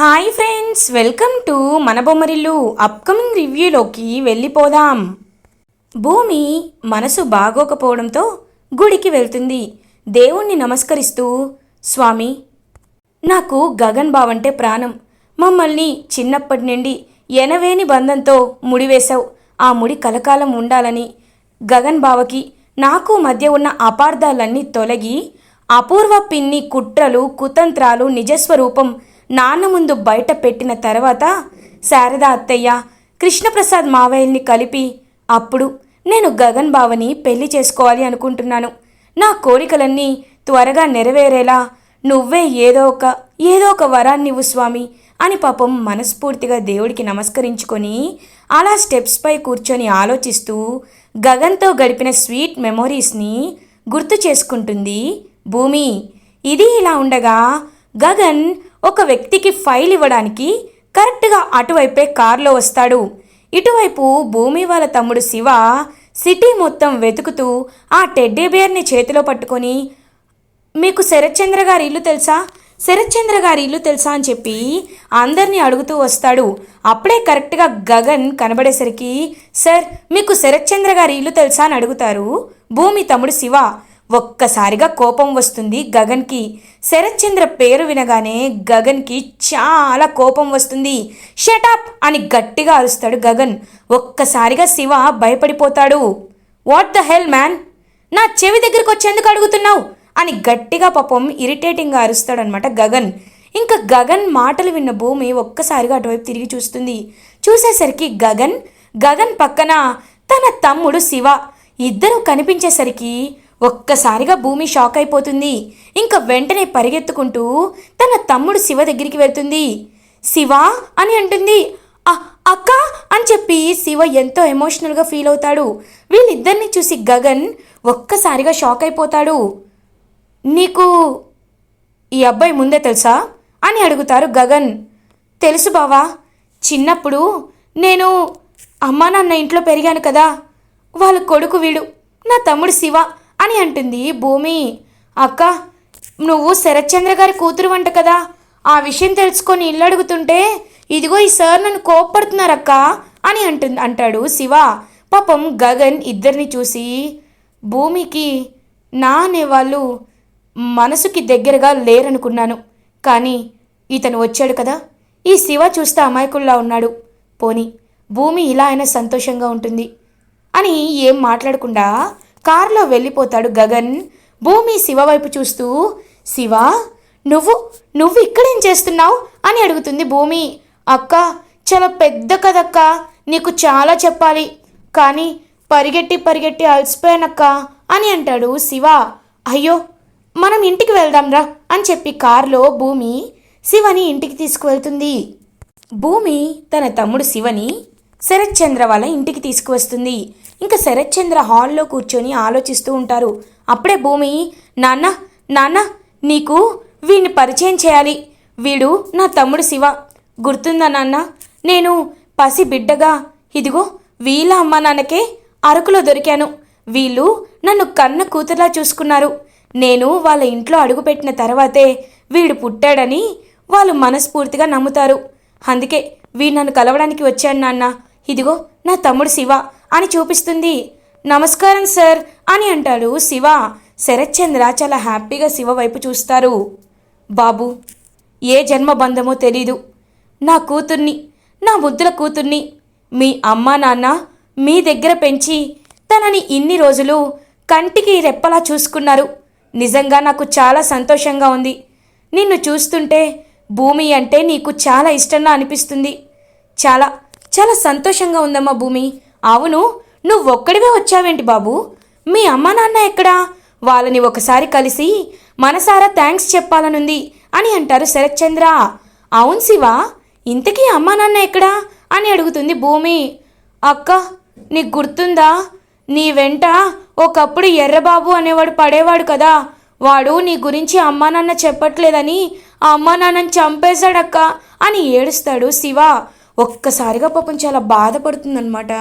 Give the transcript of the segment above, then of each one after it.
Hi friends welcome to మన Bommarillu upcoming రివ్యూలోకి వెళ్ళిపోదాం. భూమి మనసు బాగోకపోవడంతో గుడికి వెళ్తుంది. దేవుణ్ణి నమస్కరిస్తూ స్వామి నాకు గగన్ బావంటే ప్రాణం. మమ్మల్ని చిన్నప్పటి నుండి ఎనవేని బంధంతో ముడివేశావు. ఆ ముడి కలకాలం ఉండాలని గగన్ బావకి నాకు మధ్య ఉన్న అపార్థాలన్నీ తొలగి అపూర్వ పిన్ని కుట్రలు కుతంత్రాలు నిజస్వరూపం నాన్న ముందు బయట పెట్టిన తర్వాత శారద అత్తయ్య కృష్ణప్రసాద్ మావయ్యల్ని కలిపి అప్పుడు నేను గగన్ బావని పెళ్ళి చేసుకోవాలి అనుకుంటున్నాను. నా కోరికలన్నీ త్వరగా నెరవేరేలా నువ్వే ఏదో ఒక ఏదో ఒక వరాన్నివ్వు స్వామి అని పాపం మనస్ఫూర్తిగా దేవుడికి నమస్కరించుకొని అలా స్టెప్స్పై కూర్చొని ఆలోచిస్తూ గగన్తో గడిపిన స్వీట్ మెమొరీస్ని గుర్తు చేసుకుంటుంది భూమి. ఇది ఇలా ఉండగా గగన్ ఒక వ్యక్తికి ఫైల్ ఇవ్వడానికి కరెక్ట్గా అటువైపే కారులో వస్తాడు. ఇటువైపు భూమి వాళ్ళ తమ్ముడు శివ సిటీ మొత్తం వెతుకుతూ ఆ టెడ్డీ బేర్ని చేతిలో పట్టుకొని మీకు శరత్చంద్ర గారి ఇల్లు తెలుసా? శరత్చంద్ర గారి ఇల్లు తెలుసా? అని చెప్పి అందరినీ అడుగుతూ వస్తాడు. అప్పుడే కరెక్ట్గా గగన్ కనబడేసరికి సార్ మీకు శరత్చంద్ర గారి ఇల్లు తెలుసా? అని అడుగుతారు భూమి తమ్ముడు శివ. ఒక్కసారిగా కోపం వస్తుంది గగన్కి. శరత్చంద్ర పేరు వినగానే గగన్కి చాలా కోపం వస్తుంది. షటప్ అని గట్టిగా అరుస్తాడు గగన్. ఒక్కసారిగా శివ భయపడిపోతాడు. వాట్ ద హెల్ మ్యాన్ నా చెవి దగ్గరికి వచ్చేందుకు అడుగుతున్నావు? అని గట్టిగా పాపం ఇరిటేటింగ్గా అరుస్తాడనమాట గగన్. ఇంకా గగన్ మాటలు విన్న భూమి ఒక్కసారిగా అటువైపు తిరిగి చూస్తుంది. చూసేసరికి గగన్ గగన్ పక్కన తన తమ్ముడు శివ. ఇద్దరు కనిపించేసరికి ఒక్కసారిగా భూమి షాక్ అయిపోతుంది. ఇంకా వెంటనే పరిగెత్తుకుంటూ తన తమ్ముడు శివ దగ్గరికి వెళ్తుంది. శివ అని అంటుంది. అక్క అని చెప్పి శివ ఎంతో ఎమోషనల్గా ఫీల్ అవుతాడు. వీళ్ళిద్దరిని చూసి గగన్ ఒక్కసారిగా షాక్ అయిపోతాడు. నీకు ఈ అబ్బాయి ముందే తెలుసా? అని అడుగుతారు గగన్. తెలుసు బావా. చిన్నప్పుడు నేను అమ్మా నాన్న ఇంట్లో పెరిగాను కదా. వాళ్ళ కొడుకు వీడు. నా తమ్ముడు శివ. అని అంటుంది భూమి. అక్క నువ్వు శరత్చంద్ర గారి కూతురు వంట కదా? ఆ విషయం తెలుసుకొని ఇల్లు అడుగుతుంటే ఇదిగో ఈ సార్ నన్ను కోప్పడుతున్నారక్క అని అంటుంది అంటాడు శివ. పాపం గగన్ ఇద్దరిని చూసి భూమికి నా అనేవాళ్ళు మనసుకి దగ్గరగా లేరనుకున్నాను. కానీ ఇతను వచ్చాడు కదా? ఈ శివ చూస్తే అమాయకుల్లా ఉన్నాడు. పోని భూమి ఇలా అయినా సంతోషంగా ఉంటుంది అని ఏం మాట్లాడకుండా కారులో వెళ్ళిపోతాడు గగన్. భూమి శివ వైపు చూస్తూ శివ నువ్వు నువ్వు ఇక్కడేం చేస్తున్నావు? అని అడుగుతుంది భూమి. అక్క చాలా పెద్ద కదక్క నీకు చాలా చెప్పాలి. కానీ పరిగెట్టి పరిగెట్టి అలసిపోయానక్క అని అంటాడు శివ. అయ్యో మనం ఇంటికి వెళ్దాంరా అని చెప్పి కారులో భూమి శివని ఇంటికి తీసుకువెళ్తుంది. భూమి తన తమ్ముడు శివని శరత్చంద్ర వాళ్ళ ఇంటికి తీసుకువస్తుంది. ఇంకా శరత్చంద్ర హాల్లో కూర్చొని ఆలోచిస్తూ ఉంటారు. అప్పుడే భూమి నాన్న నాన్న నీకు వీడిని పరిచయం చేయాలి. వీడు నా తమ్ముడు శివ. గుర్తుందా నాన్న? నేను పసి బిడ్డగా. ఇదిగో వీళ్ళ అమ్మ నాన్నకే అరకులో దొరికాను. వీళ్ళు నన్ను కన్న కూతురులా చూసుకున్నారు. నేను వాళ్ళ ఇంట్లో అడుగుపెట్టిన తర్వాతే వీడు పుట్టాడని వాళ్ళు మనస్ఫూర్తిగా నమ్ముతారు. అందుకే వీడు నన్ను కలవడానికి వచ్చాడు నాన్న. ఇదిగో నా తమ్ముడు శివ. అని చూపిస్తుంది. నమస్కారం సార్ అని అంటాడు శివ. శరత్చంద్ర చాలా హ్యాపీగా శివ వైపు చూస్తారు. బాబు ఏ జన్మ బంధమో తెలీదు. నా కూతుర్ని నా ముద్దుల కూతుర్ని మీ అమ్మా నాన్న మీ దగ్గర పెంచి తనని ఇన్ని రోజులు కంటికి రెప్పలా చూసుకున్నారు. నిజంగా నాకు చాలా సంతోషంగా ఉంది. నిన్ను చూస్తుంటే భూమి అంటే నీకు చాలా ఇష్టంగా అనిపిస్తుంది. చాలా చాలా సంతోషంగా ఉందమ్మా భూమి. అవును నువ్వు ఒక్కడివే వచ్చావేంటి బాబు? మీ అమ్మ నాన్న ఎక్కడా? వాళ్ళని ఒకసారి కలిసి మనసారా థ్యాంక్స్ చెప్పాలనుంది అని అంటారు శరత్చంద్ర. అవును శివ ఇంతకీ అమ్మా నాన్న ఎక్కడా? అని అడుగుతుంది భూమి. అక్క నీకు గుర్తుందా? నీ వెంట ఒకప్పుడు ఎర్రబాబు అనేవాడు పడేవాడు కదా. వాడు నీ గురించి అమ్మా నాన్న చెప్పట్లేదని ఆ అమ్మా నాన్నని చంపేశాడక్క అని ఏడుస్తాడు శివ. ఒక్కసారిగా పాపం చాలా బాధపడుతుందన్నమాట.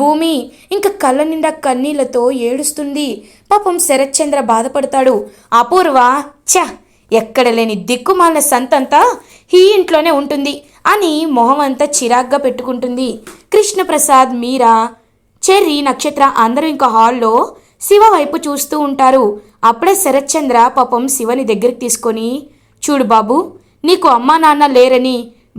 భూమి ఇంకా కళ్ళ నిండా కన్నీళ్ళతో ఏడుస్తుంది. పాపం శరత్చంద్ర బాధపడతాడు. అపూర్వ ఛ ఎక్కడ లేని దిక్కుమాలిన సంతంతా ఈ ఇంట్లోనే ఉంటుంది అని మొహం అంతా చిరాగ్గా పెట్టుకుంటుంది. కృష్ణప్రసాద్ మీరా చెర్రి నక్షత్ర అందరూ ఇంకా హాల్లో శివ వైపు చూస్తూ ఉంటారు. అప్పుడే శరత్చంద్ర పాపం శివని దగ్గరికి తీసుకొని చూడు బాబు నీకు అమ్మా నాన్న లేరని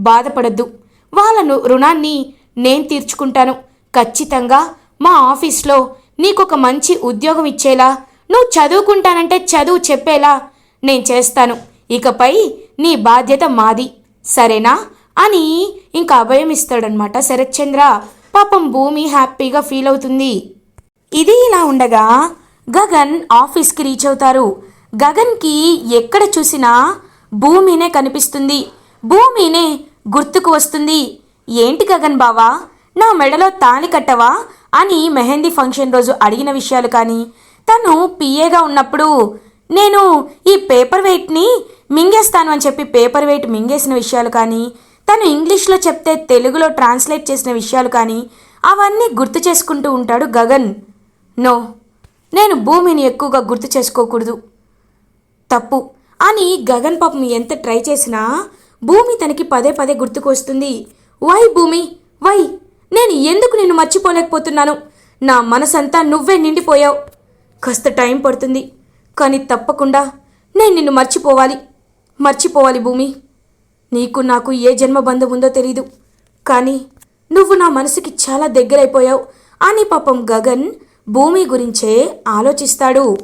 బాధపడద్దు. వాళ్ళను రుణాన్ని నేను తీర్చుకుంటాను. ఖచ్చితంగా మా ఆఫీస్లో నీకు ఒక మంచి ఉద్యోగం ఇచ్చేలా నువ్వు చదువుకుంటానంటే చదువు చెప్పేలా నేను చేస్తాను. ఇకపై నీ బాధ్యత మాది. సరేనా? అని ఇంకా అభయం ఇస్తాడనమాట శరత్చంద్ర. పాపం భూమి హ్యాపీగా ఫీల్ అవుతుంది. ఇది ఇలా ఉండగా గగన్ ఆఫీస్కి రీచ్ అవుతారు. గగన్కి ఎక్కడ చూసినా భూమినే కనిపిస్తుంది. భూమినే గుర్తుకు వస్తుంది. ఏంటి గగన్ బావా? నా మెడలో తాళి కట్టవా? అని మెహందీ ఫంక్షన్ రోజు అడిగిన విషయాలు కానీ తను పిఏగా ఉన్నప్పుడు నేను ఈ పేపర్ వెయిట్ని మింగేస్తాను అని చెప్పి పేపర్ వెయిట్ మింగేసిన విషయాలు కానీ తను ఇంగ్లీష్లో చెప్తే తెలుగులో ట్రాన్స్లేట్ చేసిన విషయాలు కానీ అవన్నీ గుర్తు చేసుకుంటూ ఉంటాడు గగన్. నో నేను భూమిని ఎక్కువగా గుర్తు చేసుకోకూడదు. తప్పు. అని గగన్ పాపం ఎంత ట్రై చేసినా భూమి తనకి పదే పదే గుర్తుకొస్తుంది. వై భూమి? వై. నేను ఎందుకు నిన్ను మర్చిపోలేకపోతున్నాను? నా మనసంతా నువ్వే నిండిపోయావు. కాస్త టైం పడుతుంది. కానీ తప్పకుండా నేను నిన్ను మర్చిపోవాలి. మర్చిపోవాలి భూమి. నీకు నాకు ఏ జన్మ బంధం ఉందో తెలీదు. కానీ నువ్వు నా మనసుకి చాలా దగ్గరైపోయావు. అని పాపం గగన్ భూమి గురించే ఆలోచిస్తాడు.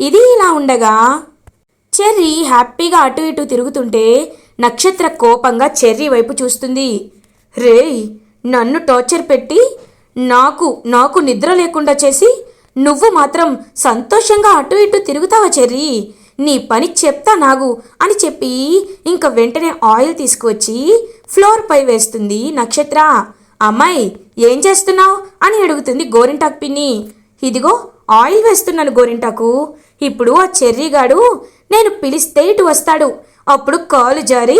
ఇది ఇలా ఉండగా చెర్రీ హ్యాపీగా అటు ఇటు తిరుగుతుంటే నక్షత్ర కోపంగా చెర్రీ వైపు చూస్తుంది. రేయ్ నన్ను టార్చర్ పెట్టి నాకు నాకు నిద్ర లేకుండా చేసి నువ్వు మాత్రం సంతోషంగా అటు ఇటు తిరుగుతావా చెర్రీ? నీ పని చెప్తా నాగు అని చెప్పి ఇంక వెంటనే ఆయిల్ తీసుకువచ్చి ఫ్లోర్ పై వేస్తుంది నక్షత్ర. అమ్మాయి ఏం చేస్తున్నావు? అని అడుగుతుంది గోరింటాకు పిన్ని. ఇదిగో ఆయిల్ వేస్తున్నాను గోరింటాకు. ఇప్పుడు ఆ చెర్రీగాడు నేను పిలిస్తే ఇటు వస్తాడు. అప్పుడు కాలు జారి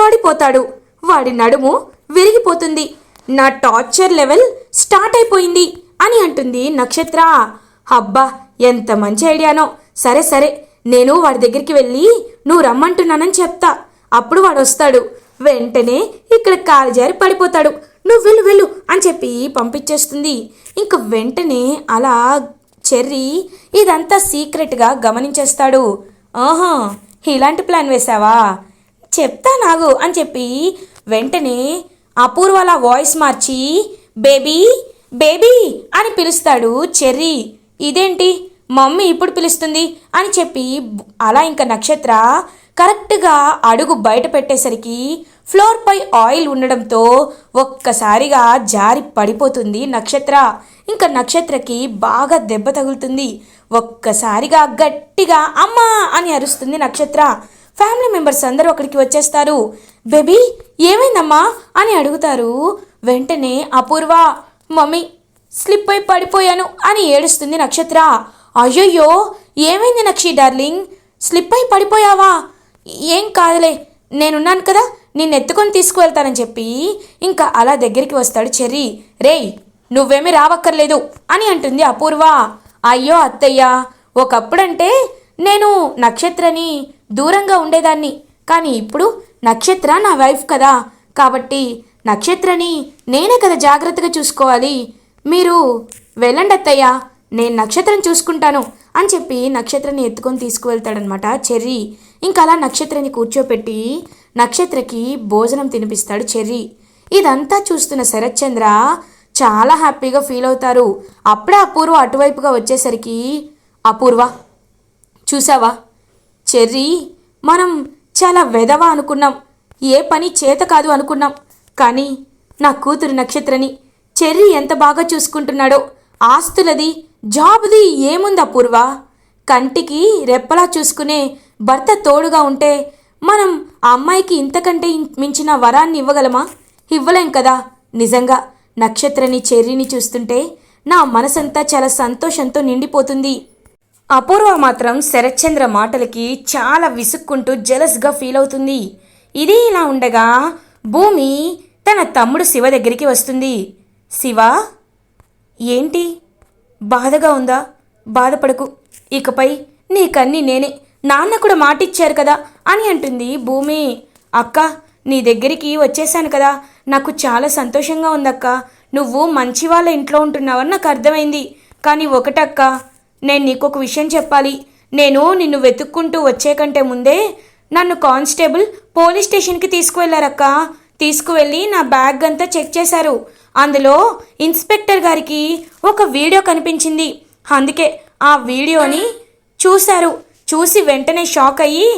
పడిపోతాడు. వాడి నడుము విరిగిపోతుంది. నా టార్చర్ లెవెల్ స్టార్ట్ అయిపోయింది అని అంటుంది నక్షత్ర. అబ్బా ఎంత మంచి ఐడియానో. సరే సరే నేను వాడి దగ్గరికి వెళ్ళి నువ్వు రమ్మంటున్నానని చెప్తా. అప్పుడు వాడు వస్తాడు. వెంటనే ఇక్కడ కాలు జారి పడిపోతాడు. నువ్వు వెళ్ళు వెళ్ళు అని చెప్పి పంపించేస్తుంది. ఇంక వెంటనే అలా చెర్రీ ఇదంతా సీక్రెట్గా గమనించేస్తాడు. ఆహా ఇలాంటి ప్లాన్ వేసావా చెప్తా నాగు అని చెప్పి వెంటనే అపూర్వల వాయిస్ మార్చి బేబీ బేబీ అని పిలుస్తాడు చెర్రీ. ఇదేంటి? మమ్మీ ఇప్పుడు పిలుస్తుంది అని చెప్పి అలా ఇంకా నక్షత్ర కరెక్ట్గా అడుగు బయట పెట్టేసరికి ఫ్లోర్పై ఆయిల్ ఉండడంతో ఒక్కసారిగా జారి పడిపోతుంది నక్షత్ర. ఇంకా నక్షత్రకి బాగా దెబ్బ తగులుతుంది. ఒక్కసారిగా గట్టిగా అమ్మా అని అరుస్తుంది నక్షత్ర. ఫ్యామిలీ మెంబర్స్ అందరూ అక్కడికి వచ్చేస్తారు. బేబీ ఏమైందమ్మా అని అడుగుతారు. వెంటనే అపూర్వ మమ్మీ స్లిప్ అయి పడిపోయాను అని ఏడుస్తుంది నక్షత్ర. అయ్యయ్యో ఏమైంది నక్షి డార్లింగ్? స్లిప్ అయి పడిపోయావా? ఏం కాదులే నేనున్నాను కదా నిన్ను ఎత్తుకొని తీసుకువెళ్తానని చెప్పి ఇంకా అలా దగ్గరికి వస్తాడు చెర్రీ. రేయ్ నువ్వేమీ రావక్కర్లేదు అని అంటుంది అపూర్వ. అయ్యో అత్తయ్య ఒకప్పుడంటే నేను నక్షత్రని దూరంగా ఉండేదాన్ని. కానీ ఇప్పుడు నక్షత్ర నా వైఫ్ కదా. కాబట్టి నక్షత్రని నేనే కదా జాగ్రత్తగా చూసుకోవాలి. మీరు వెళ్ళండి అత్తయ్య నేను నక్షత్రం చూసుకుంటాను అని చెప్పి నక్షత్రని ఎత్తుకొని తీసుకువెళ్తాడనమాట చెర్రీ. ఇంకా అలా నక్షత్రని కూర్చోపెట్టి నక్షత్రకి భోజనం తినిపిస్తాడు చెర్రీ. ఇదంతా చూస్తున్న శరత్చంద్ర చాలా హ్యాపీగా ఫీల్ అవుతారు. అప్పుడే అపూర్వ అటువైపుగా వచ్చేసరికి అపూర్వ చూసావా? చెర్రీ మనం చాలా వెధవ అనుకున్నాం. ఏ పని చేత కాదు అనుకున్నాం. కానీ నా కూతురు నక్షత్రని చెర్రీ ఎంత బాగా చూసుకుంటున్నాడో ఆస్తులది జాబ్ది ఏముంది అపూర్వ? కంటికి రెప్పలా చూసుకునే భర్త తోడుగా ఉంటే మనం ఆ అమ్మాయికి ఇంతకంటే మించిన వరాన్ని ఇవ్వగలమా? ఇవ్వలేం కదా నిజంగా. నక్షత్రని చెర్రీని చూస్తుంటే నా మనసంతా చాలా సంతోషంతో నిండిపోతుంది. అపూర్వ మాత్రం శరత్చంద్ర మాటలకి చాలా విసుక్కుంటూ జలస్గా ఫీల్ అవుతుంది. ఇది ఇలా ఉండగా భూమి తన తమ్ముడు శివ దగ్గరికి వస్తుంది. శివ? ఏంటి? బాధగా ఉందా? బాధపడకు. ఇకపై నీకన్నీ నేనే. నాన్న కూడా మాటిచ్చారు కదా అని అంటుంది భూమి. అక్క నీ దగ్గరికి వచ్చేసాను కదా. నాకు చాలా సంతోషంగా ఉందక్క. నువ్వు మంచి వాళ్ళ ఇంట్లో ఉంటున్నావని నాకు అర్థమైంది. కానీ ఒకటక్క నేను నీకు ఒక విషయం చెప్పాలి. నేను నిన్ను వెతుక్కుంటూ వచ్చే కంటే ముందే నన్ను కానిస్టేబుల్ పోలీస్ స్టేషన్కి తీసుకువెళ్ళారక్క తీసుకువెళ్ళి నా బ్యాగ్ అంతా చెక్ చేశారు. అందులో ఇన్స్పెక్టర్ గారికి ఒక వీడియో కనిపించింది. అందుకే ఆ వీడియోని చూశారు. చూసి వెంటనే షాక్ అయ్యి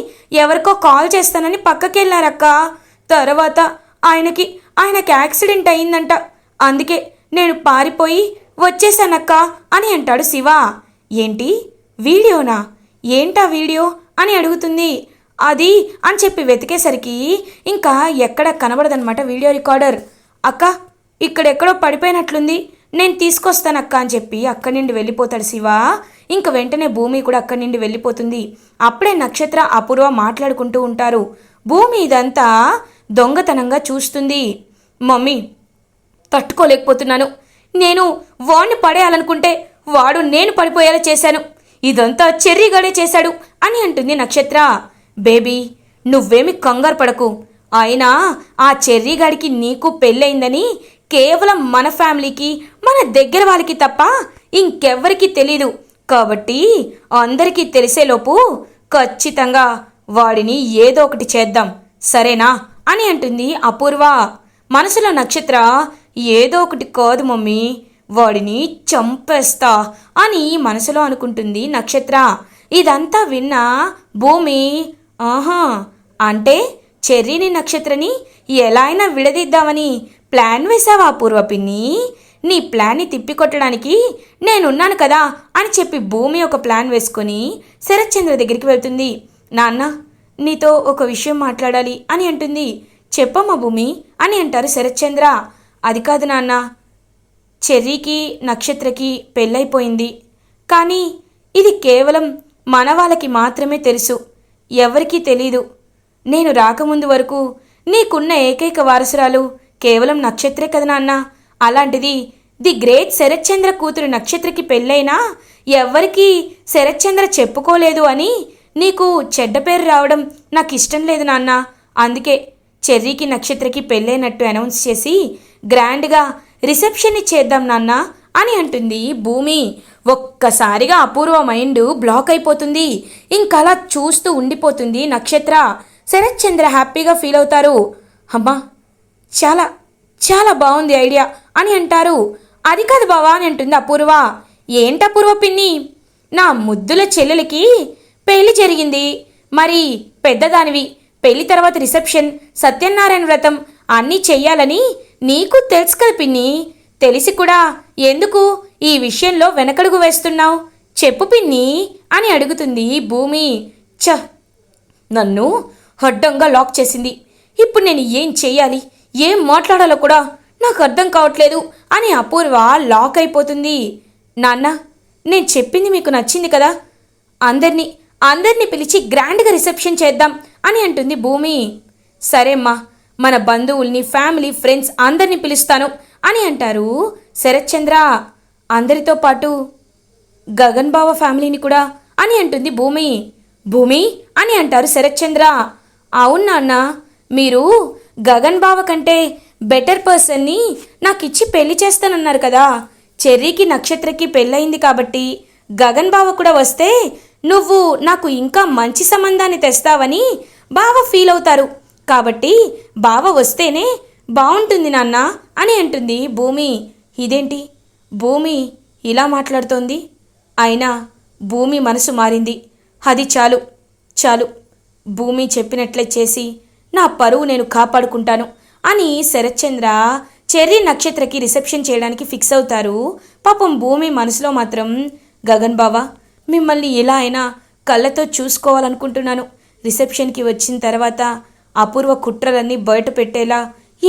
ఎవరికో కాల్ చేస్తానని పక్కకి వెళ్ళారక్క తర్వాత ఆయనకి ఆయనకి యాక్సిడెంట్ అయిందంట. అందుకే నేను పారిపోయి వచ్చేసానక్క అని అంటాడు శివ. ఏంటి? వీడియోనా? ఏంటా వీడియో? అని అడుగుతుంది. అది అని చెప్పి వెతికేసరికి ఇంకా ఎక్కడ కనబడదనమాట వీడియో రికార్డర్. అక్క ఇక్కడెక్కడో పడిపోయినట్లుంది. నేను తీసుకొస్తానక్క అని చెప్పి అక్కడి నుండి వెళ్ళిపోతాడు శివ. ఇంక వెంటనే భూమి కూడా అక్కడి నుండి వెళ్ళిపోతుంది. అప్పుడే నక్షత్ర అపూర్వ మాట్లాడుకుంటూ ఉంటారు. భూమి ఇదంతా దొంగతనంగా చూస్తుంది. మమ్మీ తట్టుకోలేకపోతున్నాను. నేను వాణ్ణి పడేయాలనుకుంటే వాడు నేను పడిపోయేలా చేశాను. ఇదంతా చెర్రీగాడే చేశాడు అని అంటుంది నక్షత్ర. బేబీ నువ్వేమి కంగారు పడకు. అయినా ఆ చెర్రీగాడికి నీకు పెళ్ళయిందని కేవలం మన ఫ్యామిలీకి మన దగ్గర వాళ్ళకి తప్ప ఇంకెవ్వరికీ తెలీదు. కాబట్టి అందరికీ తెలిసేలోపు ఖచ్చితంగా వాడిని ఏదో ఒకటి చేద్దాం. సరేనా? అని అంటుంది అపూర్వ. మనసులో నక్షత్ర ఏదో ఒకటి కాదు మమ్మీ వాడిని చంపేస్తా అని మనసులో అనుకుంటుంది నక్షత్ర. ఇదంతా విన్న భూమి ఆహా అంటే చెర్రీని నక్షత్రని ఎలా అయినా విడదీద్దామని ప్లాన్ వేసావా పూర్వ పిన్ని? నీ ప్లాన్ని తిప్పికొట్టడానికి నేనున్నాను కదా అని చెప్పి భూమి ఒక ప్లాన్ వేసుకొని శరత్చంద్ర దగ్గరికి వెళ్తుంది. నాన్న నీతో ఒక విషయం మాట్లాడాలి అని అంటుంది. చెప్పమ్మా భూమి అని అంటారు శరత్చంద్ర. అది కాదు నాన్న చెర్రీకి నక్షత్రకి పెళ్ళైపోయింది. కానీ ఇది కేవలం మన వాళ్ళకి మాత్రమే తెలుసు. ఎవరికీ తెలీదు. నేను రాకముందు వరకు నీకున్న ఏకైక వారసురాలు కేవలం నక్షత్రే కదా నాన్న. అలాంటిది ది గ్రేట్ శరత్చంద్ర కూతురు నక్షత్రకి పెళ్ళైనా ఎవ్వరికీ శరత్చంద్ర చెప్పుకోలేదు అని నీకు చెడ్డ పేరు రావడం నాకు ఇష్టం లేదు నాన్న. అందుకే చెర్రీకి నక్షత్రకి పెళ్ళైనట్టు అనౌన్స్ చేసి గ్రాండ్గా రిసెప్షన్ ఇచ్చేద్దాం నాన్న అని అంటుంది భూమి. ఒక్కసారిగా అపూర్వ మైండ్ బ్లాక్ అయిపోతుంది. ఇంకలా చూస్తూ ఉండిపోతుంది నక్షత్ర. శరత్చంద్ర హ్యాపీగా ఫీల్ అవుతారు. అమ్మా చాలా చాలా బాగుంది ఐడియా అని అంటారు. అది కాదు బావా అని అంటుంది అపూర్వ. ఏంటి అపూర్వ పిన్ని? నా ముద్దుల చెల్లెలకి పెళ్ళి జరిగింది. మరి పెద్దదానివి. పెళ్ళి తర్వాత రిసెప్షన్ సత్యనారాయణ వ్రతం అన్నీ చెయ్యాలని నీకు తెలుసు కదా పిన్ని. తెలిసి కూడా ఎందుకు ఈ విషయంలో వెనకడుగు వేస్తున్నావు? చెప్పు పిన్ని అని అడుగుతుంది భూమి. చ నన్ను అడ్డంగా లాక్ చేసింది. ఇప్పుడు నేను ఏం చెయ్యాలి? ఏం మాట్లాడాలో కూడా నాకు అర్థం కావట్లేదు అని అపూర్వ లాక్ అయిపోతుంది. నాన్న నేను చెప్పింది మీకు నచ్చింది కదా? అందరినీ అందరినీ పిలిచి గ్రాండ్గా రిసెప్షన్ చేద్దాం అని అంటుంది భూమి. సరేమ్మా మన బంధువుల్ని ఫ్యామిలీ ఫ్రెండ్స్ అందరినీ పిలుస్తాను అని అంటారు శరత్చంద్ర. అందరితో పాటు గగన్ బావ ఫ్యామిలీని కూడా అని అంటుంది భూమి. భూమి అని అంటారు శరత్చంద్ర. అవును నాన్న మీరు గగన్ బావ కంటే బెటర్ పర్సన్ని నాకు ఇచ్చి పెళ్ళి చేస్తానన్నారు కదా. చెర్రీకి నక్షత్రకి పెళ్ళయింది కాబట్టి గగన్ బావ కూడా వస్తే నువ్వు నాకు ఇంకా మంచి సంబంధాన్ని తెస్తావని బావ ఫీల్ అవుతారు. కాబట్టి బావ వస్తేనే బాగుంటుంది నాన్న అని అంటుంది భూమి. ఇదేంటి? భూమి ఇలా మాట్లాడుతోంది. అయినా భూమి మనసు మారింది. అది చాలు చాలు. భూమి చెప్పినట్లే చేసి నా పరువు నేను కాపాడుకుంటాను అని శరత్చంద్ర చెర్రీ నక్షత్రకి రిసెప్షన్ చేయడానికి ఫిక్స్ అవుతారు. పాపం భూమి మనసులో మాత్రం గగన్ బావా మిమ్మల్ని ఎలా అయినా కళ్ళతో చూసుకోవాలనుకుంటున్నాను. రిసెప్షన్కి వచ్చిన తర్వాత అపూర్వ కుట్రలన్నీ బయట పెట్టేలా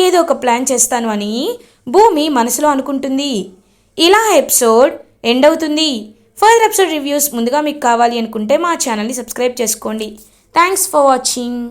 ఏదో ఒక ప్లాన్ చేస్తాను అని భూమి మనసులో అనుకుంటుంది. ఇలా ఎపిసోడ్ ఎండ్ అవుతుంది. ఫర్దర్ ఎపిసోడ్ రివ్యూస్ ముందుగా మీకు కావాలి అనుకుంటే మా ఛానల్ని సబ్స్క్రైబ్ చేసుకోండి. Thanks for watching.